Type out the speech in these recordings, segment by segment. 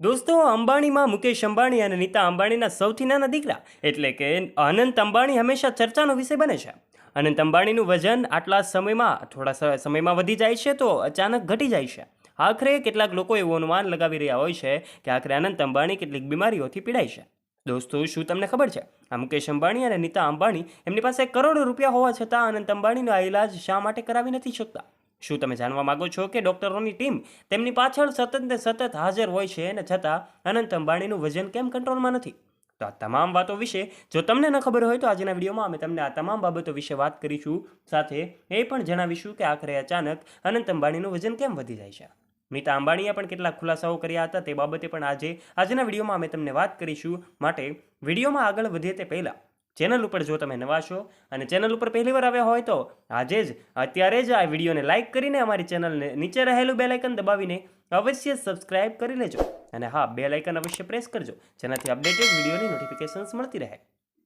દોસ્તો, અંબાણીમાં મુકેશ અંબાણી અને નીતા અંબાણીના સૌથી નાના દીકરા એટલે કે અનંત અંબાણી હંમેશા ચર્ચાનો વિષય બને છે. અનંત અંબાણીનું વજન આટલા સમયમાં, થોડા સમયમાં વધી જાય છે તો અચાનક ઘટી જાય છે. આખરે કેટલાક લોકો એવું અનુમાન લગાવી રહ્યા હોય છે કે આખરે અનંત અંબાણી કેટલીક બીમારીઓથી પીડાય છે. દોસ્તો, શું તમને ખબર છે? આ મુકેશ અંબાણી અને નીતા અંબાણી એમની પાસે કરોડો રૂપિયા હોવા છતાં અનંત અંબાણીનો આ ઇલાજ શા માટે કરાવી નથી શકતા? શું તમે જાણવા માંગો છો કે ડોક્ટરોની ટીમ તેમની પાછળ સતત ને સતત હાજર હોય છે અને છતાં અનંત અંબાણીનું વજન કેમ કંટ્રોલમાં નથી? તો આ તમામ વાતો વિશે જો તમને ન ખબર હોય તો આજના વિડીયોમાં અમે તમને આ તમામ બાબતો વિશે વાત કરીશું. સાથે એ પણ જણાવીશું કે આખરે અચાનક અનંત અંબાણીનું વજન કેમ વધી જાય છે. નીતા અંબાણીએ પણ કેટલાક ખુલાસાઓ કર્યા હતા તે બાબતે પણ આજે, આજના વિડીયોમાં અમે તમને વાત કરીશું. માટે વિડીયોમાં આગળ વધીએ તે પહેલાં ચેનલ ઉપર જો તમે નવા છો અને ચેનલ ઉપર પહેલી વાર આવ્યા હોય તો આજે જ, અત્યારે જ આ વિડીયોને લાઇક કરીને અમારી ચેનલને નીચે રહેલું બેલાઇકન દબાવીને અવશ્ય સબસ્ક્રાઇબ કરી લેજો. અને હા બે આઇકન અવશ્ય પ્રેસ કરજો, જેનાથી અપડેટેડ વિડીયોની નોટિફિકેશન્સ મળતી રહે.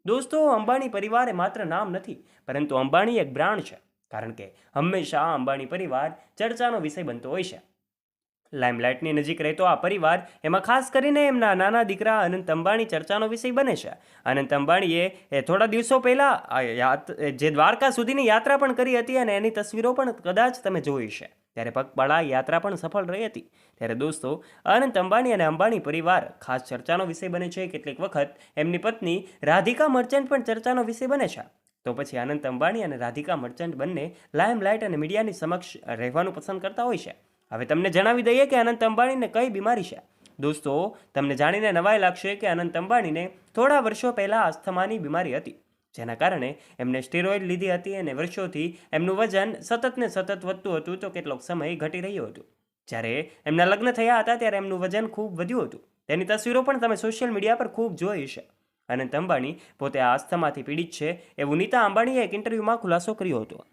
દોસ્તો, અંબાણી પરિવાર એ માત્ર નામ નથી, પરંતુ અંબાણી એક બ્રાન્ડ છે. કારણ કે હંમેશા અંબાણી પરિવાર ચર્ચાનો વિષય બનતો હોય છે. લાઇમલાઇટની નજીક રહેતો આ પરિવાર એમાં ખાસ કરીને એમના નાના દીકરા અનંત અંબાણી ચર્ચાનો વિષય બને છે. અનંત અંબાણીએ થોડા દિવસો પહેલાં જે દ્વારકા સુધીની યાત્રા પણ કરી હતી અને એની તસવીરો પણ કદાચ તમે જોઈ છે. ત્યારે પગપાળા યાત્રા પણ સફળ રહી હતી. ત્યારે દોસ્તો, અનંત અંબાણી અને અંબાણી પરિવાર ખાસ ચર્ચાનો વિષય બને છે. કેટલીક વખત એમની પત્ની રાધિકા મર્ચન્ટ પણ ચર્ચાનો વિષય બને છે. તો પછી અનંત અંબાણી અને રાધિકા મર્ચન્ટ બંને લાઇમલાઇટ અને મીડિયાની સમક્ષ રહેવાનું પસંદ કરતા હોય છે. હવે તમને જણાવી દઈએ કે અનંત અંબાણીને કઈ બીમારી છે. દોસ્તો, તમને જાણીને નવાઈ લાગશે કે અનંત અંબાણીને થોડા વર્ષો પહેલાં અસ્થમાની બીમારી હતી, જેના કારણે એમને સ્ટેરોઇડ લીધી હતી અને વર્ષોથી એમનું વજન સતત ને સતત વધતું હતું તો કેટલોક સમય ઘટી રહ્યો હતું. જ્યારે એમના લગ્ન થયા હતા ત્યારે એમનું વજન ખૂબ વધ્યું હતું. તેની તસવીરો પણ તમે સોશિયલ મીડિયા પર ખૂબ જોઈ છે અનંત અંબાણી પોતે આ અસ્થમાથી પીડિત છે એવું નીતા અંબાણીએ એક ઇન્ટરવ્યૂમાં ખુલાસો કર્યો હતો.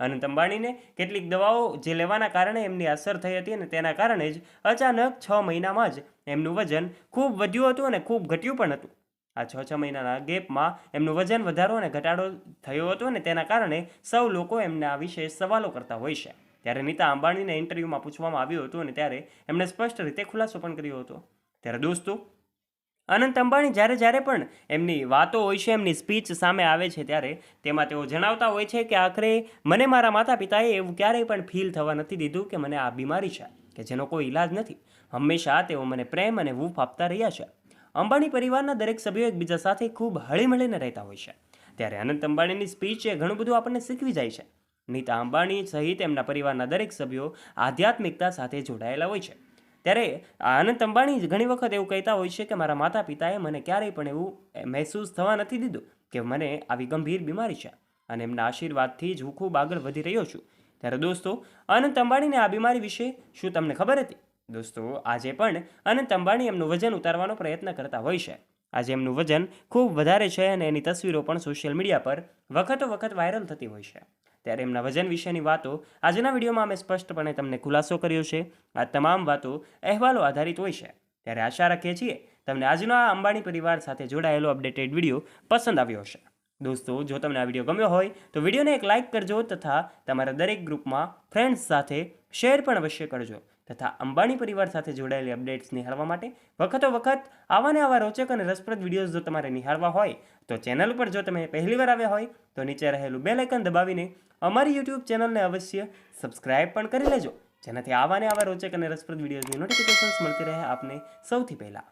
અનંત અંબાણીને કેટલીક દવાઓ જે લેવાના કારણે એમની અસર થઈ હતી અને તેના કારણે જ અચાનક છ મહિનામાં જ એમનું વજન ખૂબ વધ્યું હતું અને ખૂબ ઘટ્યું પણ હતું. આ છ છ મહિનાના ગેપમાં એમનું વજન વધારો અને ઘટાડો થયો હતો અને તેના કારણે સૌ લોકો એમના વિશે સવાલો કરતા હોય છે. ત્યારે નીતા અંબાણીને ઇન્ટરવ્યૂમાં પૂછવામાં આવ્યું હતું અને ત્યારે એમણે સ્પષ્ટ રીતે ખુલાસો પણ કર્યો હતો. ત્યારે દોસ્તો અનંત અંબાણી જ્યારે જ્યારે પણ એમની વાતો હોય છે, એમની સ્પીચ સામે આવે છે ત્યારે તેમાં તેઓ જણાવતા હોય છે કે આખરે મને મારા માતા પિતાએ એવું ક્યારેય પણ ફીલ થવા નથી દીધું કે મને આ બીમારી છે, કે જેનો કોઈ ઈલાજ નથી. હંમેશા તેઓ મને પ્રેમ અને વૂફ આપતા રહ્યા છે. અંબાણી પરિવારના દરેક સભ્યો એકબીજા સાથે ખૂબ હળીમળીને રહેતા હોય છે. ત્યારે અનંત અંબાણીની સ્પીચ એ ઘણું બધું આપણને શીખવી જાય છે. નીતા અંબાણી સહિત એમના પરિવારના દરેક સભ્યો આધ્યાત્મિકતા સાથે જોડાયેલા હોય છે. ત્યારે અનંત અંબાણી ઘણી વખત એવું કહેતા હોય છે કે મારા માતા પિતાએ મને ક્યારેય પણ એવું મહેસૂસ થવા નથી દીધું કે મને આવી ગંભીર બીમારી છે અને એમના આશીર્વાદથી જ હું ખૂબ આગળ વધી રહ્યો છું. ત્યારે દોસ્તો અનંત અંબાણીને આ બીમારી વિશે શું તમને ખબર હતી? દોસ્તો, આજે પણ અનંત અંબાણી એમનું વજન ઉતારવાનો પ્રયત્ન કરતા હોય છે. આજે એમનું વજન ખૂબ વધારે છે અને એની તસવીરો પણ સોશિયલ મીડિયા પર વખતો વખત વાયરલ થતી હોય છે. ત્યારે એમના વજન વિશેની વાતો આજના વિડીયોમાં અમે સ્પષ્ટપણે તમને ખુલાસો કર્યો છે. આ તમામ વાતો અહેવાલો આધારિત હોય છે. ત્યારે આશા રાખીએ છીએ તમને આજનો આ અંબાણી પરિવાર સાથે જોડાયેલો અપડેટેડ વીડિયો પસંદ આવ્યો હશે. દોસ્તો, જો તમને આ વીડિયો ગમ્યો હોય, તો વિડીયોને એક લાઇક કરજો તથા તમારા દરેક ગ્રુપમાં ફ્રેન્ડ્સ સાથે શેર પણ અવશ્ય કરજો. તથા અંબાણી પરિવાર સાથે જોડાયેલી અપડેટ્સ નિહાળવા માટે વખતો વખત આવા ને આવા રોચક અને રસપ્રદ વિડીયોઝ જો તમારે નિહાળવા હોય, તો ચેનલ પર જો તમે પહેલીવાર આવ્યા હોય, તો નીચે રહેલું બે લાઇકન દબાવીને અમારી યુટ્યુબ ચેનલને અવશ્ય સબસ્ક્રાઇબ પણ કરી લેજો. જેનાથી આવા ને આવા રોચક અને રસપ્રદ વિડીયોઝની નોટિફિકેશન્સ મળતી રહે આપને સૌથી પહેલાં.